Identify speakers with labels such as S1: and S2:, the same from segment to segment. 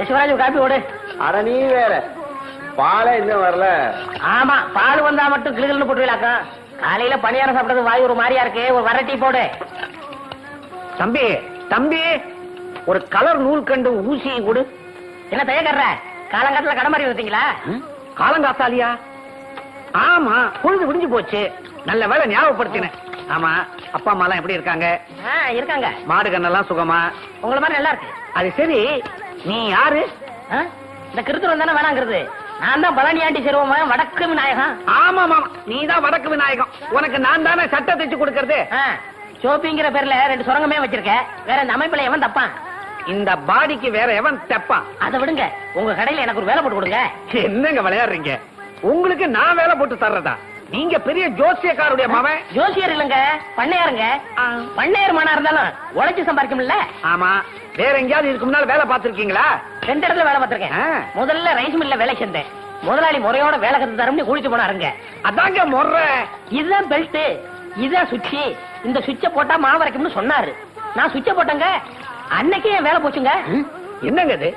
S1: Yasuvaraj copy ஓடு.
S2: அட நீ வேற. பாலே இன்னும் வரல.
S1: ஆமா பால் வந்தா மட்டும் கிளுகிள்னு போட்டுவிலாக்கா காலையில பணியாரம் சாப்பிட்டது வாய் ஒரு மாதிரியா இருக்கு ஒரு வர டீ போடு.
S3: தம்பி தம்பி ஒரு கலர் நூல் கண்டு ஊசி கொடு.
S1: என்ன தயக்கற காலங்காலத்துல கடை மாதிரி இருந்தீங்களா
S3: காலங்காத்தாலியா? ஆமா பொழுது விடிஞ்சு போச்சு. நல்ல வேலை ஞாபகப்படுத்தினேன். ஆமா அப்பா அம்மா எல்லாம் எப்படி இருக்காங்க?
S1: இருக்காங்க.
S3: மாடு கண்ணெல்லாம் சுகமா?
S1: உங்கள மாதிரி நல்லா இருக்கு.
S3: அது சரி. நீ யாரு?
S1: இந்த கிருத்துவம் தானே வேணாங்கிறது. நான் தான் பழனியாண்டி சிறுவன் வடக்கு விநாயகம்
S3: ஆமா மாமா நீ தான் வடக்கு விநாயகம் உனக்கு நான் தானே சட்டை தைச்சு கொடுக்கறது?
S1: சோப்பிங்கிற பேர்ல ரெண்டு சுரங்கமே வச்சிருக்க. வேற இந்த அமைப்புல எவன் தப்பான்?
S3: இந்த பாடிக்கு வேற எவன் தெப்பான்?
S1: அதை விடுங்க. உங்க கடையில எனக்கு ஒரு வேலை போட்டு கொடுங்க.
S3: என்னங்க விளையாடுறீங்க? உங்களுக்கு நான் வேலை போட்டு தர்றதா? நீங்க பெரிய ஜோசியக்காருடைய மவன்.
S1: ஜோசியர் இல்லங்க பண்ணையாருங்க. பண்ணையார் மனா இருந்தாலும் உழைச்சு சம்பாதிக்கும்ல?
S3: ஆமா. வேற எங்கேயாவது இதுக்கு முன்னால வேலை பார்த்திருக்கீங்களா?
S1: ரெண்டு இடத்துல வேலை பார்த்திருக்கேன். முதல்ல ரைஸ் மில்ல வேலை செஞ்சேன். முதலாளி முறையோட வேலை கத்து தரம்னு குளிச்சு போனாருங்க.
S3: அதாங்க முறை.
S1: இதுதான் பெல்ட் இதுதான் சுவிட்ச். இந்த சுவிட்ச போட்டா மாவு வரைக்கும்னு சொன்னாரு. நான் சுவிட்ச போட்டேங்க. அன்னைக்கே என் வேலை போச்சுங்க.
S3: என்னங்க இது?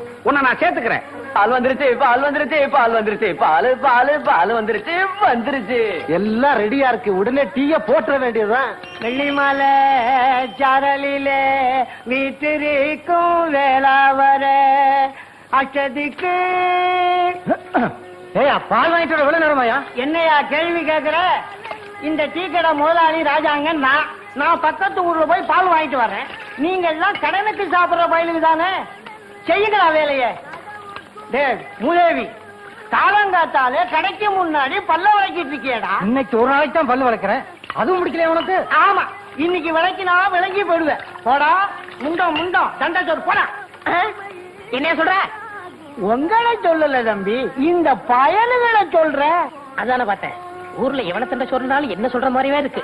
S3: உன்னை நான் சேர்த்துக்கிறேன்.
S2: பால் வந்துருச்சு பால் வந்துருச்சு பால் வந்துருச்சு பால் பால் பால் வந்துருச்சு வந்துருச்சு. எல்லாம் ரெடியா இருக்கு. உடனே டீய போட்டுற வேண்டியதுதான்.
S1: வெள்ளிமலை சாரலிலே வீட்டிருக்கும் வேளாவர அச்சதிக்கு
S2: ஏய் பால் வாங்கிட்டு வர எவ்வளவு நேரமாயா?
S1: என்னையா கேள்வி கேக்குற? இந்த டீ கடை முதலாளி ராஜாங்க நான் நான் பக்கத்து ஊர்ல போய் பால் வாங்கிட்டு வரேன். நீங்க எல்லாம் கடனுக்கு சாப்பிடுற பயலுக்கு தானே? செய்யுங்களா வேலைய? டேய் மூதேவி காலங்காத்தாலே கடைக்கு முன்னாடி பல்ல வளைக்கிட்டு இருக்கியடா.
S2: இன்னைக்கு ஒரு நாளைக்கு தான் பல்லு வளர்க்குறேன் அதுவும் முடிக்கல உனக்கு?
S1: ஆமா இன்னைக்கு விலைக்கினா விளங்கி போயிடுவேன். போடா முண்டம் முண்டம் சண்டை சோறு போடா. என்ன சொல்ற? உங்களை சொல்லல தம்பி இந்த பயலுகளை சொல்ற. அதான பார்த்தேன். ஊர்ல எவன சண்டை சொல்றாலும் என்ன சொல்ற மாதிரியே இருக்கு.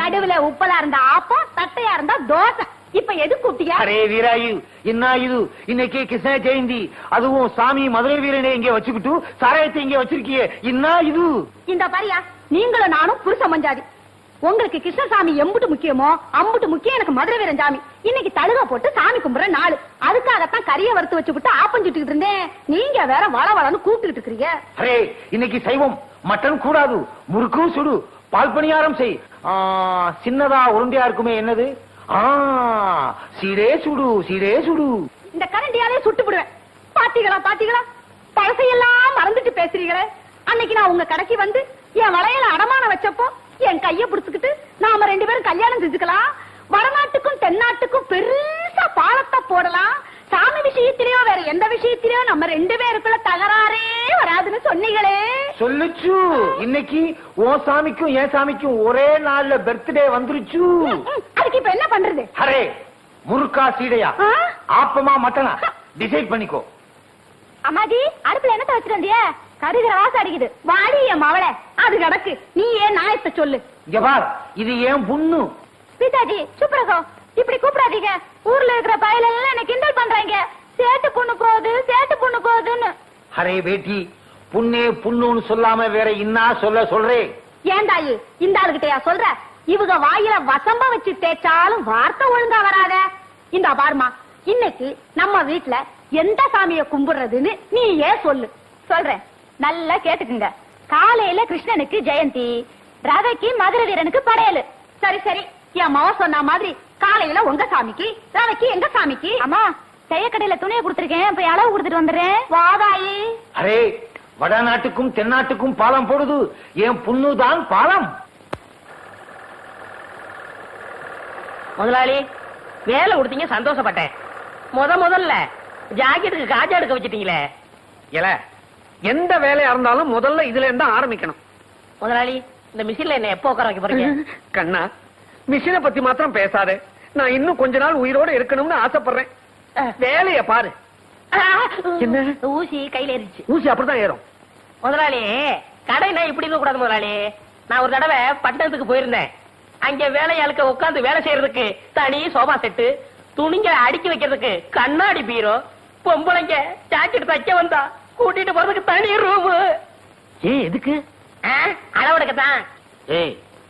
S4: நடுவுல உப்பலா இருந்தா ஆப்பம் தட்டையா இருந்தா தோசை. இப்ப எது கூப்பிட்டியா
S2: அரே வீராயு என்ன இது? இன்னைக்கு கிருஷ்ண ஜெயந்தி. அதுவும் சாமி மதுரை வீரனை இங்க வச்சுக்கிட்டு சாராயத்தை இங்க வச்சிருக்கியே. என்ன இது?
S4: இந்த பாரியா நீங்களும் நானும் புருஷ மஞ்சாதி. உங்களுக்கு கிருஷ்ணசாமி எம்புட்டு முக்கியமோ அம்புட்டு முக்கியம் எனக்கு மதுரை வீரன் சாமி. இன்னைக்கு தழுக போட்டு சாமி கும்பிடுற நாள். அதுக்காகத்தான் கறிய வறுத்து வச்சு விட்டு ஆப்பம் சுட்டுக்கிட்டு இருந்தேன். நீங்க வேற வள வளன்னு கூப்பிட்டுக்கிட்டு இருக்கிறீங்க.
S2: அரே இன்னைக்கு சைவம். மட்டன் கூடாது முறுக்கும் சுடு பால் பணியாரம் செய். ஆ, சின்னதா உருண்டையா இருக்குமே என்னது? ஆ சுடு சீரே சுடு
S4: இந்த கரண்டியாலே சுட்டு விடுவேன் பாத்தீங்களா பாத்தீங்களா? பழசையெல்லாம் மறந்துட்டு பேசுறீங்களே. அன்னைக்கு நான் உங்க கடைக்கு வந்து என் வளையல அடமான வச்சப்போ என் கைய புடிச்சுக்கிட்டு நாம ரெண்டு பேரும் கல்யாணம் செஞ்சுக்கலாம். வடநாட்டுக்கும் தென்னாட்டுக்கும் பெருசா பாலத்தை போடலாம். சாமி விஷயத்திலயோ வேற எந்த விஷயத்திலயோ நம்ம ரெண்டு பேருக்குள்ள தகராறே வராதுன்னு சொன்னீங்களே.
S2: சொல்லுச்சு. இன்னைக்கு உன் சாமிக்கும் என் சாமிக்கும் ஒரே நாள்ல பர்த்டே வந்துருச்சு.
S4: அதுக்கு இப்ப என்ன பண்றது?
S2: அரே முறுக்கா சீடையா? ஆப்பமா மட்டனா? டிசைட் பண்ணிக்கோ.
S4: அம்மாஜி அடுப்புல என்ன வச்சிட்டு வந்திய? கருகிற வாசம் அடிக்குது. வாடி என் மவளை. அது கிடக்கு. நீ ஏன் நாயத்தை சொல்லு.
S2: இங்க பார் இது ஏன் புண்ணு.
S4: பிதாஜி சுப்ரகோ இப்படி கூப்பிடாதீங்க. ஊர்ல இருக்கிற பயல எல்லாம் என்ன கிண்டல் பண்றாங்க. சேட்டு பொண்ணு போகுது சேட்டு பொண்ணு போகுதுன்னு.
S2: அரே பேட்டி புண்ணே புண்ணுன்னு சொல்லாம வேற இன்னா சொல்ல சொல்றேன்
S4: ஏன் தாயி? இந்த ஆளுகிட்டயா சொல்ற? இவங்க வாயில வசம்ப வச்சு தேய்ச்சாலும் வார்த்தை ஒழுங்கா வராத. இந்த பாருமா இன்னைக்கு நம்ம வீட்ல எந்த சாமிய கும்பிடுறதுன்னு நீ ஏன் சொல்லு. சொல்றேன். நல்லா கேட்டுக்குங்க. காலையில கிருஷ்ணனுக்கு ஜெயந்தி ரவைக்கு மதுர வீரனுக்கு படையலு. சரி சரி. என் மாவ சொன்ன மாதிரி காலையில உங்க சாமிக்கு ரவைக்கு எங்க சாமிக்கு? அம்மா தையக்கடையில துணியை கொடுத்துருக்கேன். போய் அளவு கொடுத்துட்டு வந்துடுறேன். வாதாயி
S2: அரே வடநாட்டுக்கும் தென்னாட்டுக்கும் பாலம் போடுது. என் புண்ணுதான் பாலம்.
S1: முதலாளி வேலை கொடுத்தீங்க சந்தோஷப்பட்டேன். முத முதல்ல ஜாக்கெட்டுக்கு காஜா எடுக்க வச்சிட்டீங்களே.
S3: இல்ல எந்த வேலையா இருந்தாலும் முதல்ல இதுல இருந்து ஆரம்பிக்கணும்.
S1: முதலாளி இந்த மிஷின்ல என்ன எப்போ உட்கார வைக்க போறீங்க?
S3: கண்ணா மிஷினை பத்தி மாத்திரம் பேசாதே. நான் இன்னும் கொஞ்ச நாள் உயிரோட இருக்கணும்னு ஆசைப்படுறேன். வேலைய பாரு. என்ன?
S1: ஊசி கையில ஏறிச்சு
S3: ஊசி அப்படிதான் ஏறும்.
S1: முதலாளி கடைனா இப்படி இருக்க கூடாது முதலாளி. நான் ஒரு தடவை பட்டணத்துக்கு போயிருந்தேன். அங்க வேலையாளுக்க உட்கார்ந்து வேலை செய்யறதுக்கு தனி சோபா செட்டு துணிங்க அடுக்கி வைக்கிறதுக்கு கண்ணாடி பீரோ பொம்பளைங்க ஜாக்கெட் தைக்க வந்தா கூட்டிட்டு போறதுக்கு தனி ரூம்
S3: ஏய் எதுக்கு?
S1: அளவெடுக்கத்தான்.
S3: ஏய்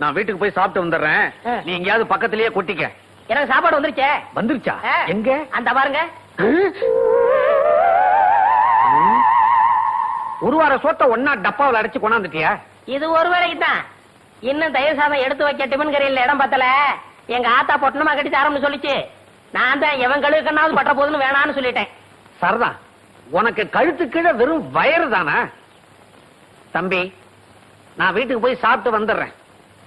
S3: நான் வீட்டுக்கு போய் சாப்பிட்டு வந்துடுறேன். நீ எங்கேயாவது பக்கத்திலேயே கொட்டிக்க.
S1: எனக்கு சாப்பாடு வந்துருச்சே.
S3: வந்துருச்சா. எங்க?
S1: அந்த பாருங்க.
S3: ஒரு வார சோத்த ஒன்னா டப்பாவில் அடைச்சு கொண்டாந்துட்டியா?
S1: இது ஒரு வேலைக்கு தான் இன்னும் தயிர் சாதம் எடுத்து வைக்க கரையில் இடம் பத்தல. எங்க ஆத்தா பொட்டணமா கட்டி தரம்னு சொல்லிச்சு. நான் தான் எவன் கழுவுக்கண்ணாவது பட்ட போதுன்னு வேணான்னு சொல்லிட்டேன்.
S3: சரதா உனக்கு கழுத்து கீழே வெறும் வயறு தானா? தம்பி நான் வீட்டுக்கு போய் சாப்பிட்டு வந்துடுறேன்?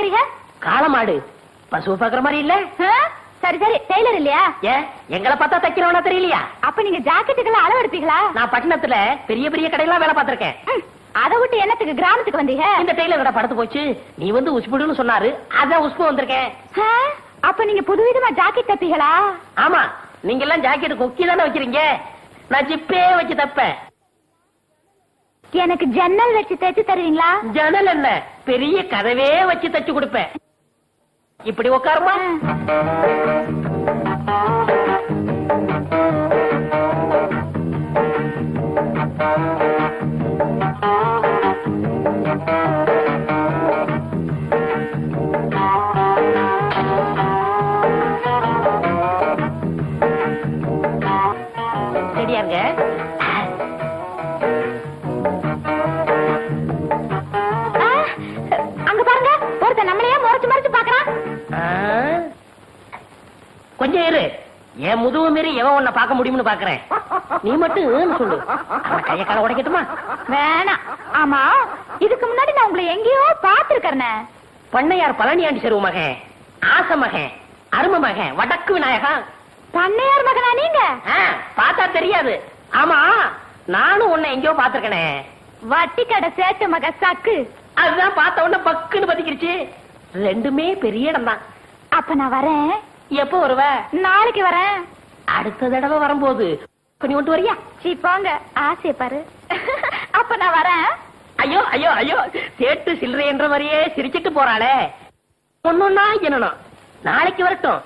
S4: பாக்குறீங்க?
S1: காளமாடு. பசு பாக்குற மாதிரி இல்ல?
S4: சரி சரி. டெய்லர் இல்லையா?
S1: ஏன் எங்களை பார்த்தா தைக்கிறவனா தெரியலையா?
S4: அப்ப நீங்க ஜாக்கெட்டுக்கெல்லாம் அளவு எடுப்பீங்களா?
S1: நான் பட்டணத்துல பெரிய பெரிய கடையெல்லாம் வேலை பார்த்திருக்கேன்.
S4: அதை விட்டு என்னத்துக்கு கிராமத்துக்கு வந்தீங்க?
S1: இந்த டெய்லர் கடை படுத்து போச்சு. நீ வந்து உஸ்புடுன்னு சொன்னாரு. அதான் உஸ்பு வந்திருக்கேன்?
S4: அப்ப நீங்க புதுவிதமா ஜாக்கெட் தப்பீங்களா?
S1: ஆமா. நீங்க எல்லாம் ஜாக்கெட் கொக்கி தானே வைக்கிறீங்க. நான் ஜிப்பே வச்சு தப்பேன்.
S4: எனக்கு ஜன்னல் வச்சு தைச்சு தருவீங்களா?
S1: ஜன்னல் என்ன? பெரிய கதவே வச்சு தச்சு கொடுப்பேன். இப்படி உட்காருமா ரெடியா என் முதுகு மீறி எவன் உன்னை பார்க்க முடியும்னு பாக்குறேன். நீ மட்டும் சொல்லு. அவன் கைய கால உடைக்கட்டுமா?
S4: வேணாம். ஆமா. இதுக்கு முன்னாடி நான் உங்களை எங்கேயோ பாத்துருக்கேன்
S1: பண்ணையார் பழனியாண்டி செருவு மகன் ஆச மகன் அரும மகன் வடக்கு விநாயகா.
S4: பண்ணையார் மகனா நீங்க?
S1: பார்த்தா தெரியாது. ஆமா நானும் உன்னை எங்கேயோ பாத்திருக்கனே
S4: வட்டி கடை சேட்டு மக சக்கு.
S1: அதுதான் பார்த்த உடனே பக்குன்னு பத்திக்கிருச்சு. ரெண்டுமே பெரிய இடம் தான்
S4: அப்ப நான் வரேன்.
S1: எப்போ வருவ?
S4: நாளைக்கு வரேன்
S1: அடுத்த தடவை வரும்போது. பண்ணி கொண்டு வரியா?
S4: சீ போங்க. ஆசைய பாரு. அப்ப நான் வரேன்.
S1: ஐயோ ஐயோ ஐயோ. சேட்டு சில்லறை என்ற மாதிரியே சிரிச்சிட்டு போறாளே. ஒன்னொன்னா என்னணும் நாளைக்கு வரட்டும்.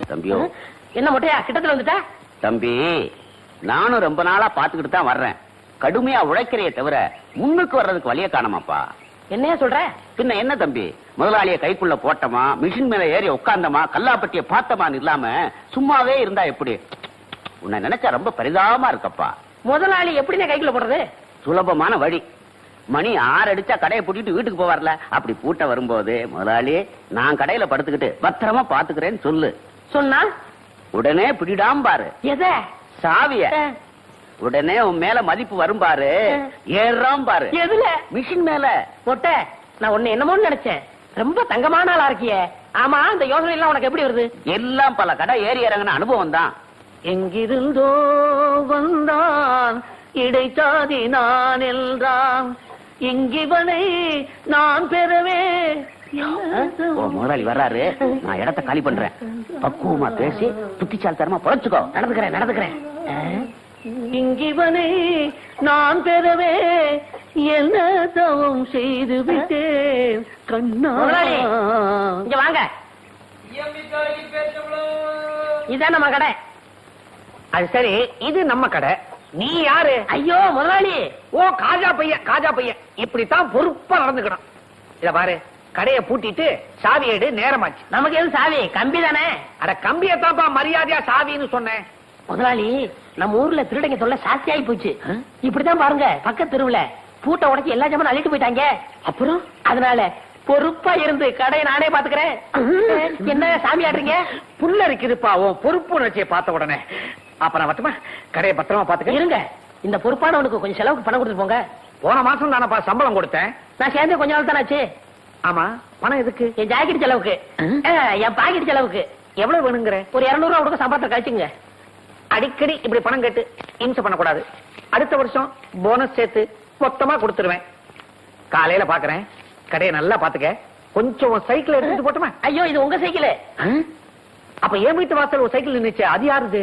S5: தம்பியோ.
S1: என்ன மொட்டையா? கிட்டத்துல வந்துட்டா?
S5: தம்பி நானும் ரொம்ப நாளா பாத்துக்கிட்டு தான் வர்றேன். கடுமையா உழைக்கிறைய தவிர முன்னுக்கு வர்றதுக்கு வழிய காணமாப்பா.
S1: என்னையா சொல்ற?
S5: பின்ன என்ன தம்பி? முதலாளிய கைக்குள்ள போட்டமா மிஷின் மேல ஏறி உட்கார்ந்தமா கல்லாப்பட்டிய பார்த்தமான்னு இல்லாம சும்மாவே இருந்தா எப்படி? உன்னை நினைச்சா ரொம்ப பரிதாபமா இருக்கப்பா.
S1: முதலாளி எப்படிண்ணே கைக்குள்ள போடுறது?
S5: சுலபமான வழி. மணி ஆறு அடிச்சா கடையை பூட்டிட்டு வீட்டுக்கு போவார்ல. அப்படி பூட்ட வரும்போது முதலாளி நான் கடையில படுத்துக்கிட்டு பத்திரமா பாத்துக்கிறேன்னு சொல்லு.
S1: சொன்னா?
S5: உடனே பிடிடாம பாரு.
S1: எத?
S5: சாவிய. உடனே உன் மேல மதிப்பு வரும் பாரு. ஏறாம் பாரு.
S1: எதுல?
S5: மிஷின் மேல.
S1: மொட்டை நான் உன்னை என்னமோன்னு நினைச்சேன். ரொம்ப தங்கமான ஆளா இருக்கியே. ஆமா இந்த யோசனை எல்லாம் உனக்கு எப்படி வருது?
S5: எல்லாம் பல கடை ஏறி இறங்கின அனுபவம் தான்.
S3: எங்கிருந்தோ வந்தான் இடைச்சாதி நான் என்றான். இங்கிவனை நான் பெறவே
S5: முதலாளி வர்றாரு. நான் இடத்த காலி பண்றேன். பக்குவமா பேசி புத்திச்சால் தரமா பொழைச்சுக்கோ.
S1: நடந்துக்கிறேன் நடந்துக்கிறேன்.
S3: இங்கிவனை நான் பெறவே என்ன தவம் செய்து விட்டேன் கண்ணா.
S1: இங்க வாங்க. இதான் நம்ம கடை.
S3: அது சரி இது நம்ம கடை. நீ யாரு?
S1: ஐயோ முதலாளி.
S3: ஓ காஜா பையன் காஜா பையன். இப்படித்தான் பொறுப்பா நடந்துக்கணும். இத பாரு கடையை பூட்டிட்டு சாவி எடு நேரமாச்சு.
S1: நமக்கு எது சாவி? கம்பி தானே?
S3: அட கம்பியத்தான்ப்பா மரியாதையா சாவின்னு சொன்னேன்.
S1: முதலாளி நம்ம ஊர்ல திருடங்க தொல்லை சாஸ்தி ஆகி போச்சு. இப்படித்தான் பாருங்க பக்கத்து தெருவுல. பூட்டை உடைச்சு எல்லா ஜாமான் அள்ளிட்டு போயிட்டாங்க. அப்புறம்? அதனால பொறுப்பா இருந்து கடையை நானே பாத்துக்கிறேன். என்ன சாமி ஆடுறீங்க?
S3: புல்ல இருக்குதுப்பா உன் பொறுப்பு உணர்ச்சியை பார்த்த உடனே. அப்ப நான் மட்டுமா கடையை பத்திரமா பாத்துக்க.
S1: இருங்க. இந்த பொறுப்பானவனுக்கு கொஞ்சம் செலவுக்கு பணம் கொடுத்துட்டு போங்க.
S3: போன மாசம் தானப்பா சம்பளம் கொடுத்தேன்.
S1: நான் சேர்ந்து கொஞ்ச நாள் தானே ஆச்சு?
S3: ஆமா. பணம் எதுக்கு?
S1: என் ஜாக்கெட் செலவுக்கு. என் பாக்கெட் செலவுக்கு.
S3: எவ்வளவு வேணுங்கிற?
S1: ஒரு இருநூறு ரூபா கொடுக்க சம்பளத்தை கழிச்சுங்க.
S3: அடிக்கடி இப்படி பணம் கேட்டு இம்சை பண்ணக்கூடாது. அடுத்த வருஷம் போனஸ் சேர்த்து மொத்தமா கொடுத்துருவேன். காலையில பாக்குறேன். கடையை நல்லா பாத்துக்க கொஞ்சம் சைக்கிள் எடுத்துட்டு போட்டுமா?
S1: ஐயோ இது உங்க சைக்கிள்
S3: அப்ப என் வீட்டு வாசல் ஒரு சைக்கிள் நின்னுச்சு அது யாருது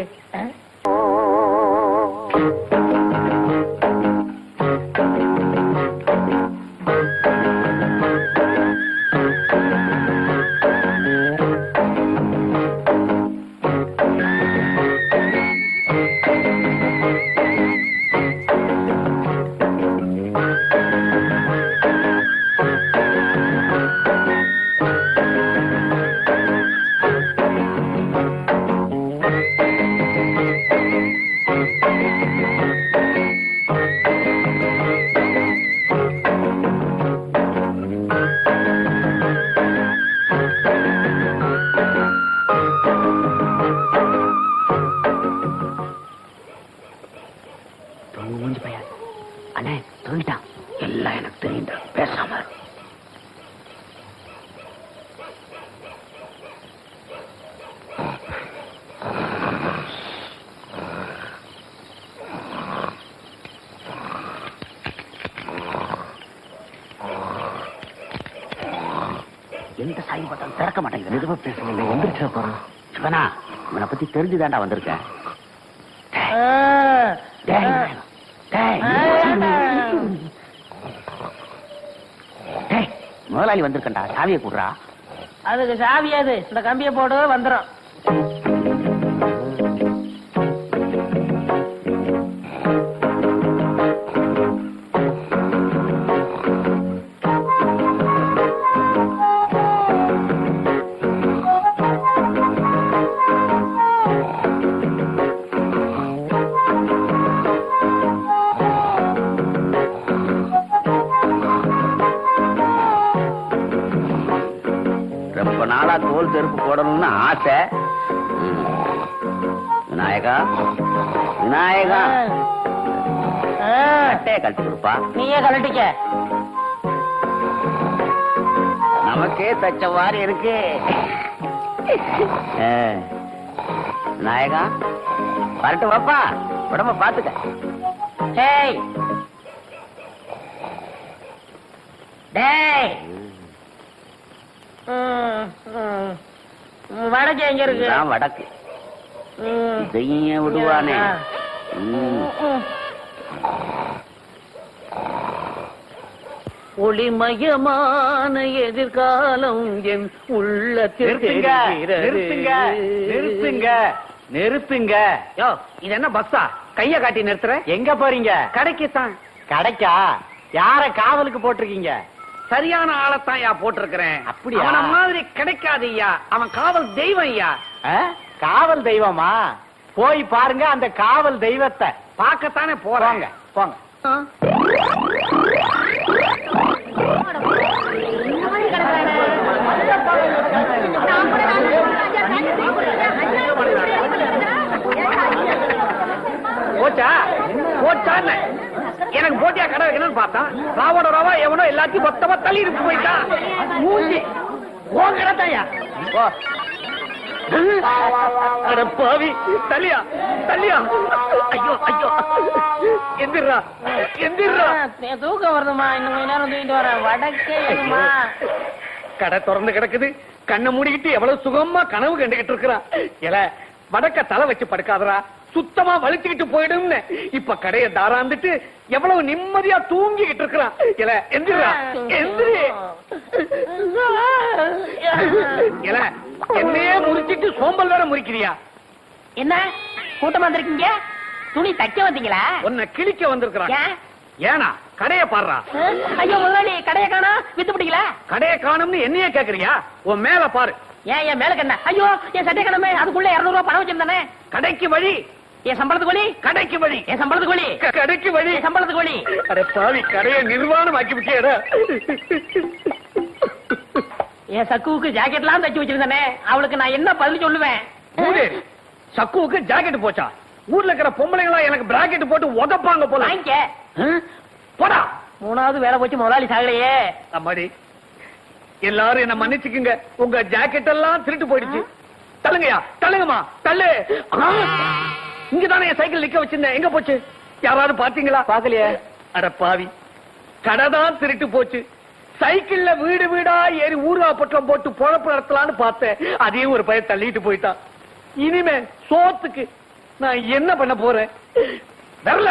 S5: சாய் பார்த்தாலும் திறக்க மாட்டேங்குது. எதுவும் பேசுங்க எந்திரிச்சா போறோம் சிவனா இவனை பத்தி தெரிஞ்சுதான்டா வந்திருக்கேன். முதலாளி வந்திருக்கண்டா சாவியை கூடுறா.
S1: அதுக்கு சாவி அது இந்த கம்பியை போடு வந்துரும்.
S5: போடணும்னு ஆசை. விநாயகா விநாயகா. அட்டையை கழட்டி கொடுப்பா.
S1: நீயே கழட்டிக்க.
S5: நமக்கே தச்ச மாதிரி இருக்கு. விநாயகா வரட்டு வாப்பா. உடம்ப பாத்துக்க.
S1: டேய். டேய். ம், ம். ம், வடக்கு எங்க இருக்கு?
S5: வடக்கு.
S1: ம்.
S5: இதையும் விடுவானே.
S3: ஒளிமயமான எதிர்காலம் என் உள்ளத்தில்
S2: நிறுத்துங்க நிறுத்துங்க
S3: யோ இது என்ன பஸ்ஸா? கைய காட்டி நிறுத்துற?
S2: எங்க போறீங்க?
S3: கடைக்கு தான்
S2: கடைக்கா? யார காவலுக்கு போட்டிருக்கீங்க?
S3: சரியான ஆளைத்தான் யா போட்டிருக்கிறேன்.
S2: அப்படியா?
S3: அவன மாதிரி கிடைக்காது ஐயா. அவன் காவல் தெய்வம் ஐயா?
S2: காவல் தெய்வமா? போய் பாருங்க அந்த காவல் தெய்வத்தை.
S3: பார்க்கத்தானே போறாங்க
S2: போங்க
S3: போச்சா? போச்சா எனக்கு போட்டியா கடை வைக்கணும்னு பார்த்தான் ராவோட ராவா எவனோ எல்லாத்தையும் மொத்தமா தள்ளி இருக்கு போயிட்டான் மூஞ்சி.
S1: உன் கடத்தையா
S3: பாவி தள்ளியா தள்ளியா. ஐயோ ஐயோ. எந்திரா எந்திரா.
S1: தூக்கம் வருதுமா இன்னும் கொஞ்ச நேரம் தூக்கிட்டு வரேன். வடக்கே
S3: கடை திறந்து கிடக்குது. கண்ணை மூடிக்கிட்டு எவ்வளவு சுகமா கனவு கண்டுகிட்டு இருக்கிறா எல வடக்க தலை வச்சு படுக்காதடா. சுத்தமா வலிச்சுக்கிட்டு போயிடும்னு. இப்ப கடைய தாராந்துட்டு எவ்வளவு நிம்மதியா தூங்கிக்கிட்டு இருக்கிறான். எல எந்திரா எந்திரி. எல என்னையே முறிச்சிட்டு சோம்பல் வேற முறிக்கிறியா?
S1: என்ன? கூட்டமா வந்திருக்கீங்க? துணி தைக்க வந்தீங்களா?
S3: உன்னை கிழிக்க வந்திருக்கிறான்.
S1: ஏன்?
S3: ஏனா கடைய பாடுறா.
S1: ஐயோ முதலாளி கடையை காணா? வித்து பிடிக்கல?
S3: கடைய காணும்னு என்னையே கேக்குறியா? உன் மேல பாரு.
S1: ஏன் என் மேல கண்ண? ஐயோ என் சட்டை கிழமை அதுக்குள்ள இருநூறு ரூபாய் பணம் வச்சிருந்தானே?
S3: கடைக்கு வழி.
S1: என் சம்பளத்துக்கு வழி
S3: கடைக்கு வழி.
S1: என் சம்பளத்துக்கு வழி.
S3: கடைக்கு வழி.
S1: சம்பளத்துக்கு வழி.
S3: அட பாவி கடையை நிர்வாணம் ஆக்கி விட்டியடா.
S1: என் சக்குவுக்கு ஜாக்கெட்லாம் தச்சு வச்சிருந்தானே. அவளுக்கு நான் என்ன பதில் சொல்லுவேன்?
S3: சக்குவுக்கு ஜாக்கெட் போச்சா? ஊர்ல இருக்கிற பொம்பளைங்களா எனக்கு பிராக்கெட் போட்டு உதப்பாங்க போல? போடா.
S1: மூணாவது வேலை போச்சு முதலாளி சாகலையே.
S3: அம்மாடி எல்லாரும் என்ன மன்னிச்சுக்குங்க. உங்க ஜாக்கெட் எல்லாம் திருட்டு போயிடுச்சு. தள்ளுங்கயா தள்ளுங்கம்மா தள்ளு. ஆ! இங்கதானே என் சைக்கிள் நிக்க வச்சிருந்தேன். எங்க போச்சு? யாராவது பாத்தீங்களா பாக்கலையே அட பாவி. கடை தான் திருட்டு போச்சு. சைக்கிள்ல வீடு வீடா ஏறி ஊர்கா பட்டம் போட்டு பொழப்பு நடத்தலாம்னு பார்த்தேன். அதையும் ஒரு பையன் தள்ளிட்டு போயிட்டான். இனிமே சோத்துக்கு நான் என்ன பண்ண போறேன்? வரல